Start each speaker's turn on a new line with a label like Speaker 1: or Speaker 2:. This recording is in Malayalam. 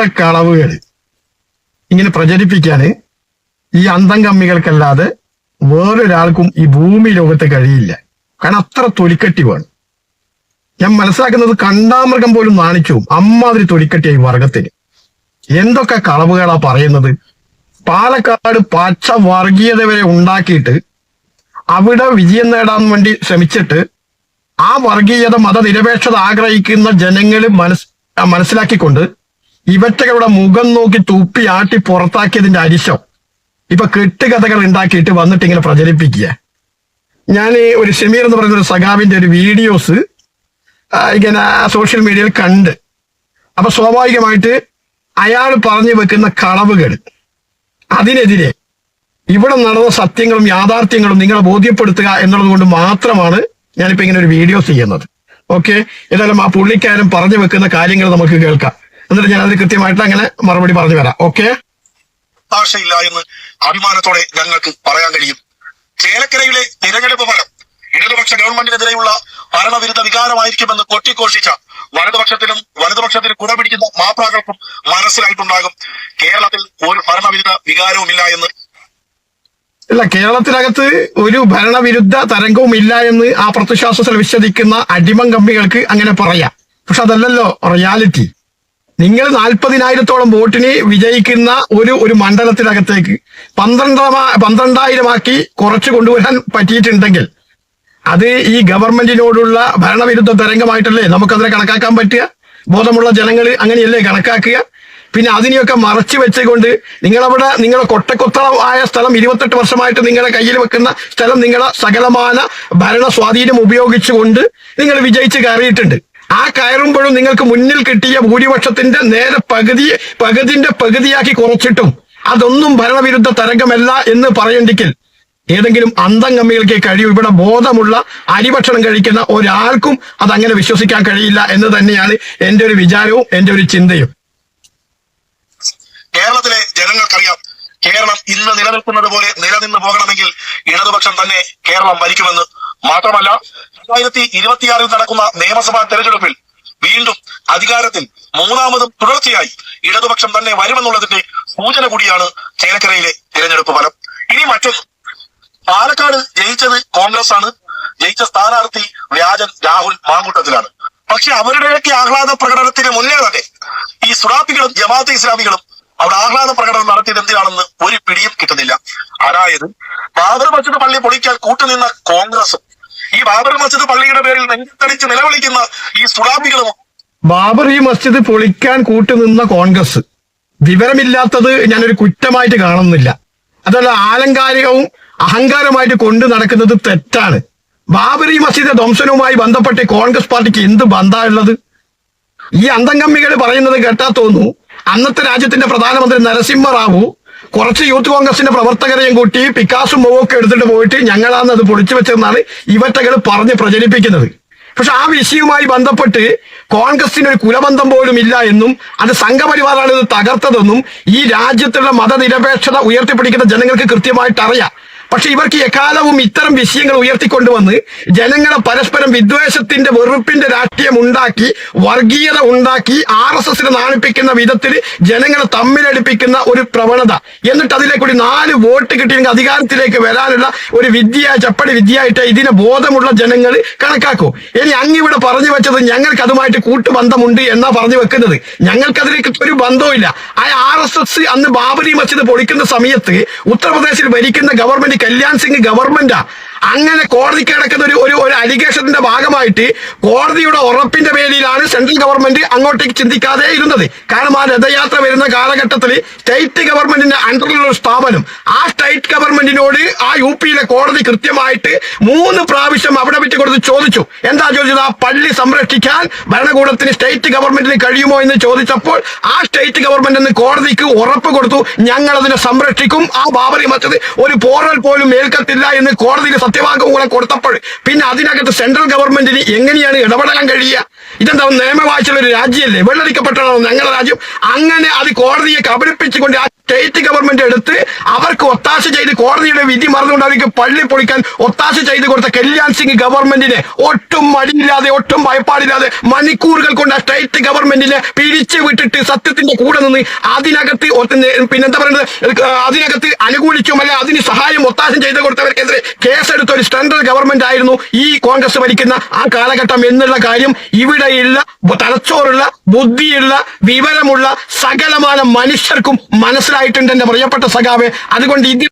Speaker 1: പച്ചക്കളവുകൾ ഇങ്ങനെ പ്രചരിപ്പിക്കാന് ഈ അന്തം കമ്മികൾക്കല്ലാതെ വേറൊരാൾക്കും ഈ ഭൂമി ലോകത്ത് കഴിയില്ല. കാരണം അത്ര തൊലിക്കട്ടി വേണം. ഞാൻ മനസ്സിലാക്കുന്നത് കണ്ടാമൃഗം പോലും നാണിച്ചു അമ്മാതിരി ഈ വർഗത്തിന്. എന്തൊക്കെ കളവുകളാ പറയുന്നത്? പാലക്കാട് പച്ച വർഗീയത വരെ ഉണ്ടാക്കിയിട്ട് അവിടെ വിജയം നേടാൻ വേണ്ടി ശ്രമിച്ചിട്ട് ആ വർഗീയത മതനിരപേക്ഷത ആഗ്രഹിക്കുന്ന ജനങ്ങൾ മനസ് മനസ്സിലാക്കിക്കൊണ്ട് ഇവറ്റകളുടെ മുഖം നോക്കി തുപ്പി ആട്ടി പുറത്താക്കിയതിന്റെ അരിശം. ഇപ്പൊ കെട്ടുകഥകൾ ഉണ്ടാക്കിയിട്ട് വന്നിട്ട് ഇങ്ങനെ പ്രചരിപ്പിക്കുക. ഞാൻ ഒരു ഷമീർ എന്ന് പറയുന്ന ഒരു സഖാവിന്റെ ഒരു വീഡിയോസ് ഇങ്ങനെ സോഷ്യൽ മീഡിയയിൽ കണ്ട്. അപ്പൊ സ്വാഭാവികമായിട്ട് അയാൾ പറഞ്ഞു വെക്കുന്ന കളവുകൾ അതിനെതിരെ ഇവിടെ നടന്ന സത്യങ്ങളും യാഥാർത്ഥ്യങ്ങളും നിങ്ങളെ ബോധ്യപ്പെടുത്തുക എന്നുള്ളത് കൊണ്ട് മാത്രമാണ് ഞാനിപ്പോ ഇങ്ങനെ ഒരു വീഡിയോ ചെയ്യുന്നത്. ഓക്കെ? ഏതായാലും ആ പുള്ളിക്കാരൻ പറഞ്ഞു വെക്കുന്ന കാര്യങ്ങൾ നമുക്ക് കേൾക്കാം. എന്നിട്ട് ഞാൻ അതിന് കൃത്യമായിട്ട് അങ്ങനെ മറുപടി പറഞ്ഞു വരാം ഓക്കെ
Speaker 2: ഭാഷയില്ല എന്ന് അഭിമാനത്തോടെ ഞങ്ങൾക്ക് പറയാൻ കഴിയും. ചേലക്കരയിലെ തിരഞ്ഞെടുപ്പ് ഫലം ഇടതുപക്ഷ ഗവൺമെന്റിനെതിരെയുള്ള ഭരണവിരുദ്ധ വികാരമായിരിക്കുമെന്ന് കൊട്ടിഘോഷിച്ച വലതുപക്ഷത്തിനും വലതുപക്ഷത്തിന് കുടപിടിക്കുന്ന മാപ്രാക്കൾക്കും മനസ്സിലായിട്ടുണ്ടാകും. കേരളത്തിൽ ഒരു ഭരണവിരുദ്ധ വികാരവുമില്ല എന്ന്.
Speaker 1: ഇല്ല കേരളത്തിനകത്ത് ഒരു ഭരണവിരുദ്ധ തരംഗവും ഇല്ല എന്ന് ആ പ്രത്യശ്വാസത്തിൽ വിശ്വസിക്കുന്ന അടിമം കമ്മികൾക്ക് അങ്ങനെ പറയാം. പക്ഷെ അതല്ലല്ലോ റിയാലിറ്റി നിങ്ങൾ നാൽപ്പതിനായിരത്തോളം വോട്ടിന് വിജയിക്കുന്ന ഒരു ഒരു മണ്ഡലത്തിനകത്തേക്ക് പന്ത്രണ്ടാ പന്ത്രണ്ടായിരമാക്കി കുറച്ചു കൊണ്ടുവരാൻ പറ്റിയിട്ടുണ്ടെങ്കിൽ അത് ഈ ഗവൺമെന്റിനോടുള്ള ഭരണവിരുദ്ധ തരംഗമായിട്ടല്ലേ നമുക്കതിനെ കണക്കാക്കാൻ പറ്റുക? ബോധമുള്ള ജനങ്ങൾ അങ്ങനെയല്ലേ കണക്കാക്കുക? പിന്നെ അതിനെയൊക്കെ മറച്ചു വെച്ചുകൊണ്ട് നിങ്ങളവിടെ നിങ്ങളെ കൊട്ടക്കൊത്തളമായ സ്ഥലം ഇരുപത്തെട്ട് വർഷമായിട്ട് നിങ്ങളുടെ കയ്യിൽ വെക്കുന്ന സ്ഥലം നിങ്ങളെ സകലമാന ഭരണ സ്വാധീനം ഉപയോഗിച്ചുകൊണ്ട് നിങ്ങൾ വിജയിച്ച് കയറിയിട്ടുണ്ട്. ആ കയറുമ്പോഴും നിങ്ങൾക്ക് മുന്നിൽ കിട്ടിയ ഭൂരിപക്ഷത്തിന്റെ നേരെ പകുതി പകുതിന്റെ പകുതിയാക്കി കുറച്ചിട്ടും അതൊന്നും ഭരണവിരുദ്ധ തരംഗമല്ല എന്ന് പറയണ്ടെങ്കിൽ ഏതെങ്കിലും അന്തം കമ്മികൾക്ക് കഴിയും. ഇവിടെ ബോധമുള്ള അരിഭക്ഷണം കഴിക്കുന്ന ഒരാൾക്കും അതങ്ങനെ വിശ്വസിക്കാൻ കഴിയില്ല എന്ന് തന്നെയാണ് എന്റെ ഒരു വിചാരവും എന്റെ ഒരു ചിന്തയും.
Speaker 2: കേരളത്തിലെ ജനങ്ങൾക്കറിയാം കേരളം ഇന്ന് നിലനിൽക്കുന്നത് പോലെ നിലനിന്ന് പോകണമെങ്കിൽ ഇടതുപക്ഷം തന്നെ കേരളം ഭരിക്കുമെന്ന് മാത്രമല്ല രണ്ടായിരത്തി ഇരുപത്തിയാറിൽ നടക്കുന്ന നിയമസഭാ തെരഞ്ഞെടുപ്പിൽ വീണ്ടും അധികാരത്തിൽ മൂന്നാമതും തുടർച്ചയായി ഇടതുപക്ഷം തന്നെ വരുമെന്നുള്ളതിന്റെ സൂചന കൂടിയാണ് ചേലക്കരയിലെ തിരഞ്ഞെടുപ്പ് ഫലം. ഇനി മറ്റൊന്ന്. പാലക്കാട് ജയിച്ചത് കോൺഗ്രസ് ആണ് ജയിച്ച സ്ഥാനാർത്ഥി വ്യാജൻ രാഹുൽ മാങ്കൂട്ടത്തിലാണ്. പക്ഷെ അവരുടെയൊക്കെ ആഹ്ലാദ പ്രകടനത്തിന് മുന്നേ തന്നെ ഈ സുറാപ്പികളും ജമാഅത്ത് ഇസ്ലാമികളും അവിടെ ആഹ്ലാദ പ്രകടനം നടത്തിയത് എന്തിനാണെന്ന് ഒരു പിടിയും കിട്ടുന്നില്ല. അതായത് ബാബർ മസ്ജിദ് പള്ളി പൊളിക്കാൻ കൂട്ടുനിന്ന കോൺഗ്രസും ഈ ബാബർ മസ്ജിദ് പള്ളിയുടെ പേരിൽ നെഞ്ചത്തടിച്ച് നിലവിളിക്കുന്ന ഈ സുലാബികളും
Speaker 1: ബാബർ ഈ മസ്ജിദ് പൊളിക്കാൻ കൂട്ടുനിന്ന കോൺഗ്രസ്. വിവരമില്ലാത്തത് ഞാനൊരു കുറ്റമായിട്ട് കാണുന്നില്ല. അതല്ല ആലങ്കാരികവും അഹങ്കാരമായിട്ട് കൊണ്ടു നടക്കുന്നത് തെറ്റാണ്. ബാബറി മസ്ജിദ് ധ്വംസനവുമായി ബന്ധപ്പെട്ട് കോൺഗ്രസ് പാർട്ടിക്ക് എന്ത് ബന്ധമുള്ളത്? ഈ അന്തംഗമ്മികൾ പറയുന്നത് കേട്ടാ തോന്നുന്നു അന്നത്തെ രാജ്യത്തിന്റെ പ്രധാനമന്ത്രി നരസിംഹറാവു കുറച്ച് യൂത്ത് കോൺഗ്രസിന്റെ പ്രവർത്തകരെയും കൂട്ടി പിക്കാസും മൊവൊക്കെ എടുത്തിട്ട് പോയിട്ട് ഞങ്ങളാണ് അത് പൊളിച്ചു വെച്ചതെന്നാണ് ഇവറ്റകൾ പറഞ്ഞ് പ്രചരിപ്പിക്കുന്നത്. പക്ഷെ ആ വിഷയവുമായി ബന്ധപ്പെട്ട് കോൺഗ്രസിന് ഒരു കുലബന്ധം പോലും ഇല്ല എന്നും അത് സംഘപരിവാറാണ് ഇത് തകർത്തതെന്നും ഈ രാജ്യത്തുള്ള മതനിരപേക്ഷത ഉയർത്തിപ്പിടിക്കുന്ന ജനങ്ങൾക്ക് കൃത്യമായിട്ട് അറിയാം പക്ഷെ ഇവർക്ക് എക്കാലവും ഇത്തരം വിഷയങ്ങൾ ഉയർത്തിക്കൊണ്ടുവന്ന് ജനങ്ങളെ പരസ്പരം വിദ്വേഷത്തിന്റെ വെറുപ്പിന്റെ രാഷ്ട്രീയം ഉണ്ടാക്കി വർഗീയത ഉണ്ടാക്കി ആർ എസ് എസിനെ നാണിപ്പിക്കുന്ന വിധത്തിൽ ജനങ്ങളെ തമ്മിലടിപ്പിക്കുന്ന ഒരു പ്രവണത. എന്നിട്ട് അതിലേക്ക് കൂടി നാല് വോട്ട് കിട്ടിയെങ്കിൽ അധികാരത്തിലേക്ക് വരാനുള്ള ഒരു വിദ്യ ചപ്പടി വിദ്യയായിട്ട് ഇതിനെ ബോധമുള്ള ജനങ്ങൾ കണക്കാക്കൂ. ഇനി അങ്ങിവിടെ പറഞ്ഞു വെച്ചത് ഞങ്ങൾക്ക് അതുമായിട്ട് കൂട്ടുബന്ധമുണ്ട് എന്നാ പറഞ്ഞു വെക്കുന്നത്. ഞങ്ങൾക്ക് അതിലേക്ക് ഒരു ബന്ധവുമില്ല. ആ ആർ എസ് എസ് അന്ന് ബാബരി മസ്ജിദ് പൊളിക്കുന്ന സമയത്ത് ഉത്തർപ്രദേശിൽ ഭരിക്കുന്ന ഗവൺമെന്റ് കല്യാൺ സിംഗ് ഗവൺമെന്റാ അങ്ങനെ കോടതി കിടക്കുന്ന ഒരു ഒരു ഒരു അലിഗേഷന്റെ ഭാഗമായിട്ട് കോടതിയുടെ ഉറപ്പിന്റെ പേരിലാണ് സെൻട്രൽ ഗവൺമെന്റ് അങ്ങോട്ടേക്ക് ചിന്തിക്കാതെ ഇരുന്നത്. കാരണം ആ രഥയാത്ര വരുന്ന കാലഘട്ടത്തിൽ സ്റ്റേറ്റ് ഗവൺമെന്റിന്റെ അണ്ടറിലുള്ള സ്ഥാപനം ആ സ്റ്റേറ്റ് ഗവൺമെന്റിനോട് ആ യു പിയിലെ കോടതി കൃത്യമായിട്ട് മൂന്ന് പ്രാവശ്യം അവിടെ വിറ്റ് കൊടുത്ത് ചോദിച്ചു. എന്താ ചോദിച്ചത്? ആ പള്ളി സംരക്ഷിക്കാൻ ഭരണകൂടത്തിന് സ്റ്റേറ്റ് ഗവൺമെന്റിന് കഴിയുമോ എന്ന് ചോദിച്ചപ്പോൾ ആ സ്റ്റേറ്റ് ഗവൺമെന്റ് എന്ന് കോടതിക്ക് ഉറപ്പ് കൊടുത്തു. ഞങ്ങൾ അതിനെ സംരക്ഷിക്കും. ആ ബാബറി മറ്റത് ഒരു പോറൽ പോലും ഏൽക്കത്തില്ല എന്ന് കോടതിയിൽ സത്യവാങ്മൂലം കൂടെ കൊടുത്തപ്പോൾ പിന്നെ അതിനകത്ത് സെൻട്രൽ ഗവൺമെന്റിന് എങ്ങനെയാണ് ഇടപെടാൻ കഴിയുക? ഇതെന്താ നിയമവാഴ്ചയുള്ള ഒരു രാജ്യമല്ലേ വെള്ളടിക്കപ്പെട്ടതാണോ ഞങ്ങളുടെ രാജ്യം? അങ്ങനെ അത് കോടതിയെ കബളിപ്പിച്ചുകൊണ്ട് സ്റ്റേറ്റ് ഗവൺമെന്റ് എടുത്ത് അവർക്ക് ഒത്താശ ചെയ്ത് കോടതിയുടെ വിധി മറന്നുകൊണ്ട് അവർക്ക് പള്ളി പൊളിക്കാൻ ഒത്താശ ചെയ്ത് കൊടുത്ത കല്യാൺ സിംഗ് ഗവൺമെന്റിനെ. ഒട്ടും മടിയില്ലാതെ ഒട്ടും ഭയപ്പാടില്ലാതെ മണിക്കൂറുകൾ കൊണ്ട് ആ സ്റ്റേറ്റ് ഗവൺമെന്റിനെ പിരിച്ചു വിട്ടിട്ട് സത്യത്തിന്റെ കൂടെ നിന്ന് അതിനകത്ത് പിന്നെന്താ പറയുന്നത് അതിനകത്ത് അനുകൂലിച്ചും അല്ലെ അതിന് സഹായം ഒത്താശം ചെയ്ത് കൊടുത്തവർക്കെതിരെ കേസെടുത്ത ഒരു സെൻട്രൽ ഗവൺമെന്റ് ആയിരുന്നു ഈ കോൺഗ്രസ് ഭരിക്കുന്ന ആ കാലഘട്ടം എന്നുള്ള കാര്യം ഇവിടെയുള്ള തലച്ചോറുള്ള ബുദ്ധിയുള്ള വിവരമുള്ള സകലമായ മനുഷ്യർക്കും മനസ്സിലായിട്ടുണ്ട് എന്റെ പ്രിയപ്പെട്ട സഖാവ്. അതുകൊണ്ട് ഇത്